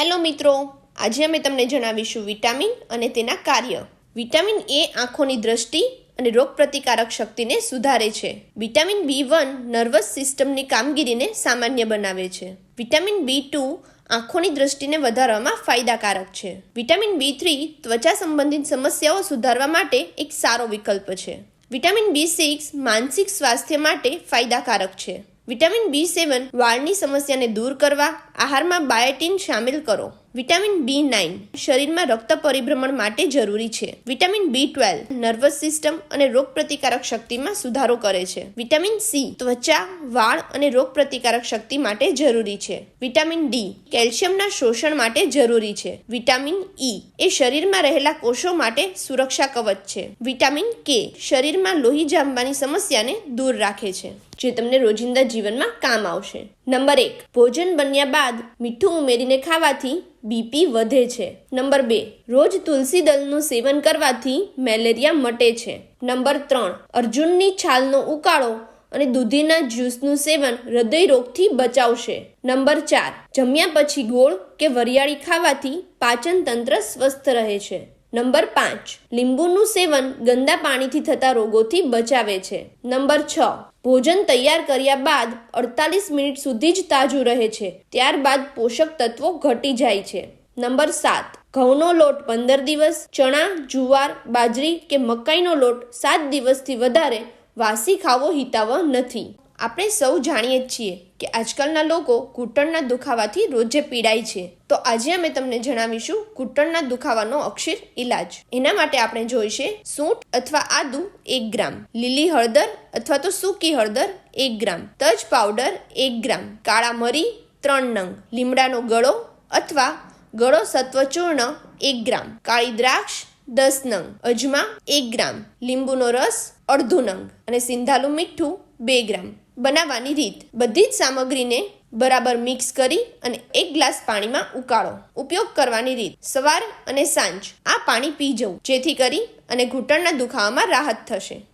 Hello મિત્રો, આજે અમે તમને જણાવીશું વિટામિન અને તેના કાર્ય. વિટામિન એ આંખોની દ્રષ્ટિ અને રોગપ્રતિકારક શક્તિને સુધારે છે. વિટામિન બી વન નર્વસ સિસ્ટમની કામગીરીને સામાન્ય બનાવે છે. વિટામિન બી ટુ આંખોની દ્રષ્ટિને વધારવામાં ફાયદાકારક છે. વિટામિન બી થ્રી ત્વચા સંબંધિત સમસ્યાઓ સુધારવા માટે એક સારો વિકલ્પ છે. વિટામિન બી સિક્સ માનસિક સ્વાસ્થ્ય માટે ફાયદાકારક છે. વિટામિન બી સેવન વાળની સમસ્યાને દૂર કરવા આહારમાં બાયોટીન શામેલ કરો. વિટામિન બી નાઇન શરીરમાં રક્ત પરિભ્રમણ માટે જરૂરી છે. Vitamin B twelve nervous system અને રોગ પ્રતિકારક શક્તિમાં સુધારો કરે છે. વિટામિન સી ત્વચા, વાળ અને રોગ પ્રતિકારક શક્તિ માટે જરૂરી છે. વિટામિન ડી કેલ્શિયમના શોષણ માટે જરૂરી છે. વિટામિન ઈ એ શરીરમાં રહેલા કોષો માટે સુરક્ષા કવચ છે. વિટામિન કે શરીરમાં લોહી જામવાની સમસ્યાને દૂર રાખે છે, જે તમને રોજિંદા જીવનમાં કામ આવશે. નંબર એક, ભોજન બન્યા બાદ મીઠું ઉમેરીને ખાવાથી બીપી વધે છે. નંબર બે, રોજ તુલસી દળનું સેવન કરવાથી મેલેરિયા મટે છે. નંબર ત્રણ, અર્જુનની છાલનો ઉકાળો અને દૂધીના જ્યુસનું સેવન હૃદય રોગથી બચાવશે. નંબર ચાર, જમ્યા પછી ગોળ કે વરિયાળી ખાવાથી પાચન તંત્ર સ્વસ્થ રહે છે. નંબર પાંચ. લીંબુનું સેવન ગંદા પાણીથી થતા રોગોથી બચાવે છે. નંબર છ. ભોજન તૈયાર કર્યા બાદ અડતાલીસ મિનિટ સુધી જ તાજું રહે છે. ત્યારબાદ પોષક તત્વો ઘટી જાય છે. નંબર સાત. ઘઉંનો લોટ પંદર દિવસ, ચણા, જુવાર, બાજરી કે મકાઈનો લોટ સાત દિવસથી વધારે વાસી ખાવો હિતાવહ નથી. આપણે સૌ જાણીએ જ છીએ કે આજકાલના લોકો ઘૂંટણના દુખાવાથી રોજે પીડાય છે. તો આજે અમે તમને જણાવીશું ઘૂંટણના દુખાવાનો અક્ષર ઈલાજ. એના માટે આપણે જોઈશે સૂંઠ અથવા આદુ એક ગ્રામ, લીલી હળદર અથવા તો સૂકી હળદર એક ગ્રામ, તજ પાવડર એક ગ્રામ, કાળા મરી ત્રણ નંગ, લીમડાનો ગળો અથવા ગળો સત્વચૂર્ણ એક ગ્રામ, કાળી દ્રાક્ષ દસ નંગ, અજમા એક ગ્રામ, લીંબુનો રસ અડધું નંગ અને સિંધાલું મીઠું બે ગ્રામ. બનાવવાની રીત. બધી જ સામગ્રીને બરાબર મિક્સ કરી અને એક ગ્લાસ પાણીમાં ઉકાળો. ઉપયોગ કરવાની રીત. સવાર અને સાંજ. આ પાણી પી જવું. જેથી કરી અને ઘૂંટણના દુખાવામાં રાહત થશે.